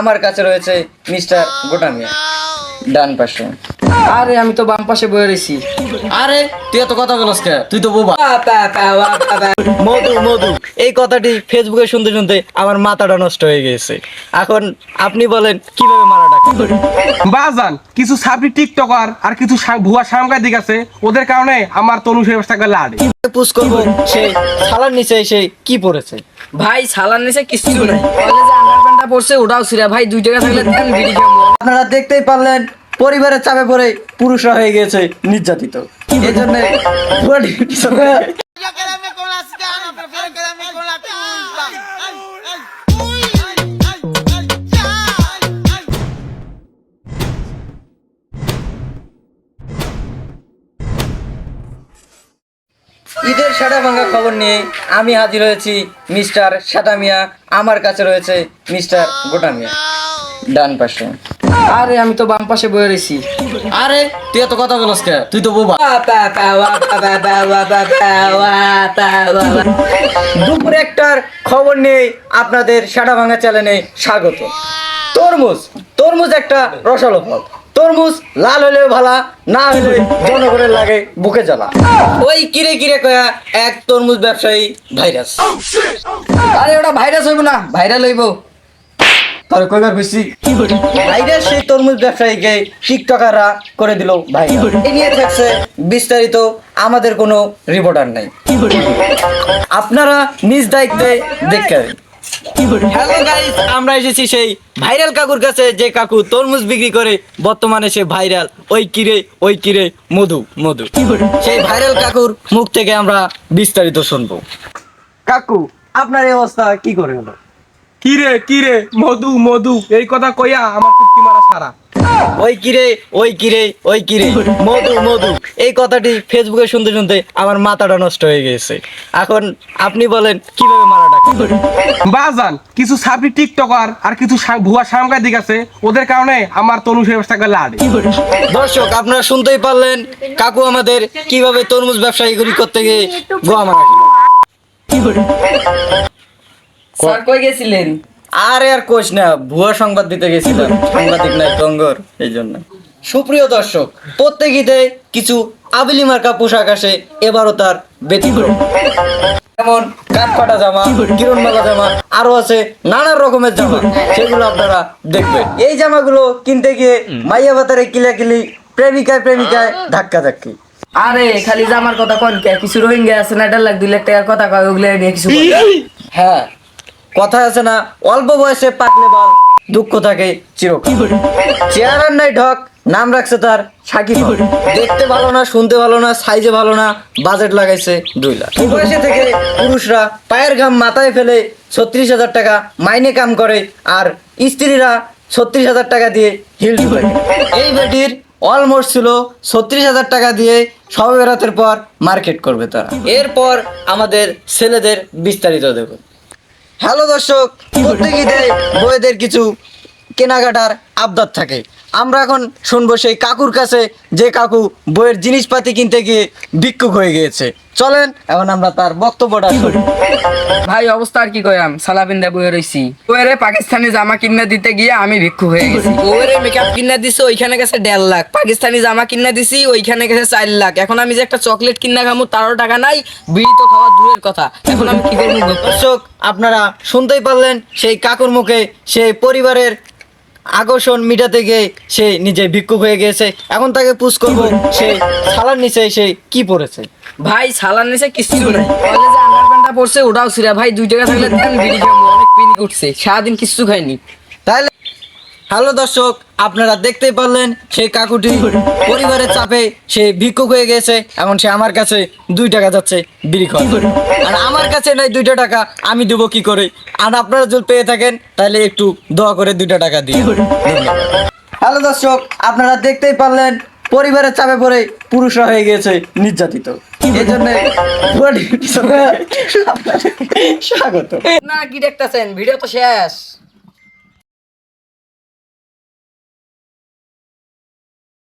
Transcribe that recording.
আমার কাছে রয়েছে মিস্টার গোটামিয়া। ডান পাশে। আরে আমি তো বাম পাশে বয়ে রয়েছি আরে তুই এত কথা বলস কে? তুই তো বোবা। মধু মধু। এই কথাটি ফেসবুকে শুনতে শুনতে আমার মাথাটা নষ্ট হয়ে গেছে। এখন আপনি বলেন কীভাবে মারাটা বাজান কিছু সাবরি টিকটকার আর কিছু সা- ভুয়া সাংবাদিক আছে ওদের কারণে আমার তনু ব্যবস্থাকে লাড়ে। পুশ করব? সে সালার নিচে এসে কি পড়েছে? ভাই সালান নিচে কিছু নাই। কলেজে আন্ডারপ্যান্টটা পড়ছে ওটাও ছিঁড়া। ভাই দুই টাকা থাকলে দেন বিড়ি খাব আপনারা দেখতেই পারলেন পরিবারের চাপে পড়ে পুরুষরা হয়ে গেছে নির্যাতিত. ঈদের সাটা ভাঙা খবর নিয়ে আমি হাজির হয়েছি মিস্টার সাটা মিয়া। আমার কাছে রয়েছে মিস্টার গোটা মিয়া। ডান পাশে। আরে আমি তো বাম পাশে বয়ে রয়েছি আরে তুই এত কথা বলস কে? তুই তো বোবা। দুপুর একটার খবর নিয়ে আপনাদের সাটা ভাঙা চ্যানেলে স্বাগত। তরমুজ তরমুজ একটা রসালো ফল। তরমুজ লাল হলেও ভালা না হলে জনগণের লাগে বুকে জ্বালা। ওই কিরে কিরে কয়া এক তরমুজ ব্যবসায়ী ভাইরাস। আরে ওটা ভাইরাস হইব না ভাইরাল হইব। তোর কইবার খুশি ভাইরাস সেই তরমুজ ব্যবসায়ীকে টিকটকাররা করে দিল ভাই। এই নিয়ে থাকছে বিস্তারিত আমাদের কোনো রিপোর্টার নাই। আপনারা নিজ দায়িত্বে দেখতে হ্যালো গাইস আমরা এসেছি সেই ভাইরাল কাকুর কাছে যে কাকু তরমুজ বিক্রি করে বর্তমানে সে ভাইরাল ওই কিরে ওই কিরে মধু মধু। সেই ভাইরাল কাকুর মুখ থেকে আমরা বিস্তারিত শুনব। কাকু আপনার এই অবস্থা কি করে হলো? কিরে কিরে মধু মধু এই কথা কইয়া আমার কুত্তি মারা সারা ওই কিরে ওই কিরে ওই কিরে মধু মধু এই কথাটি ফেসবুকে শুনতে শুনতে আমার মাথাটা নষ্ট হয়ে গেছে এখন আপনি বলেন কীভাবে মারাটা? বাজান কিছু সাবরি টিকটকার আর কিছু ভুয়া সাংবাদিক আছে ওদের কারণে আমার তনু ব্যবস্থাকে লাড়ে দর্শক আপনারা শুনতেই পারলেন কাকু আমাদের কীভাবে তরমুজ ব্যবসায়ীগুলি করতে গিয়ে গোয়া মারা খেলো। স্যার কই গেছিলেন? আরে আর কোচ না ভুয়া সংবাদ দিতে গেছিলাম। সাংবাদিক নাই এই জন্য। সুপ্রিয় দর্শক প্রত্যেক ঈদে কিছু আবিলি মার্কা পোশাক আসে এবারও তার ব্যতিক্রম। যেমন কাঠফাটা জামা কিরণমালা জামা আরও আছে নানা রকমের জামা সেগুলো আপনারা দেখবেন। এই জামাগুলো কিনতে গিয়ে মাইয়া বাতারে কিলাকিলি প্রেমিকায় প্রেমিকায় ধাক্কা ধাক্কি। আরে খালি জামার কথা কন কে কিছু রোহিঙ্গা আছে না দেড় লাখ দুই লাখ টাকার কথা কয় ওগুলো নিয়ে কিছু হ্যাঁ কথা আছে না অল্প বয়সে পাকলে বাল দুঃখ থাকে চিরকাল। চেয়ারার নাই ঢক নাম রাখছে তার সাকিব দেখতে ভালো না শুনতে ভালো না সাইজে ভালো না বাজেট লাগাইছে দুই লাখ। বয়সে থেকে পুরুষরা পায়ের ঘাম মাথায় ফেলে ছত্রিশ হাজার টাকা মাইনে কাম করে আর স্ত্রীরা ছত্রিশ হাজার টাকা দিয়ে হিল। এই বেটির অলমোস্ট ছিল ছত্রিশ হাজার টাকা দিয়ে সবে বেরাতের পর মার্কেট করবে তারা। এরপর আমাদের ছেলেদের বিস্তারিত দেখুন। হ্যালো দর্শক প্রত্যেক ঈদে বইয়েদের কিছু কেনাকাটার আবদার থাকে। আমরা এখন শুনব সেই কাকুর কাছে যে কাকু বইয়ের জিনিসপাতি কিনতে গিয়ে ভিক্ষুক হয়ে গিয়েছে। চলেন এখন আমরা তার বক্তব্যটা শুনি। ভাই অবস্থা আর কি কয়াম সালাবিন দা বয়ে রইছি। ওরে পাকিস্তানি জামা কিনে দিতে গিয়ে আমি ভিক্ষু হয়ে গেছি। ওরে মেকআপ কিনে দিছে ওইখানে গেছে দেড় লাখ। পাকিস্তানি জামা কিনে দিছি ওইখানে গেছে চার লাখ। এখন আমি যে একটা চকলেট কিনা খামু তারও টাকা নাই বিড়ি তো খাওয়া দূরের কথা। এখন আমি কি করব? দর্শক আপনারা শুনতেই পারলেন সেই কাকুর মুখে সেই পরিবারের আকর্ষণ মিটাতে গিয়ে সে নিজে ভিক্ষুক হয়ে গেছে এখন তাকে পুশ করব। সে সালার নিচে সে কি পড়েছে? ভাই সালার নিচে কিছু নাই। কলেজে আন্ডারপ্যান্টটা পড়ছে ওটাও ছিঁড়া। ভাই দুই টাকা থাকলে দেন বিড়ি খাব অনেক পিনি উঠছে। সারাদিন কিছু খাইনি। তাহলে হ্যালো দর্শক আপনারা দেখতেই পারলেন, সেই কাকুটি পরিবারের চাপে সে ভিক্ষুক হয়ে গেছে এখন সে আমার কাছে দুই টাকা যাচ্ছে বিড়ি খাওয়া আর আমার কাছে নাই দুইটা টাকা, আমি দেবো কি করে? আর আপনারা যদি পেয়ে থাকেন, তাহলে একটু দোয়া করে দুইটা টাকা দিয়ে। হ্যালো দর্শক, আপনারা দেখতেই পারলেন, পরিবারের চাপে পড়ে পুরুষরা হয়ে গেছে নির্যাতিত। স্বাগত। না, কি দেখতেছেন? ভিডিও তো শেষ।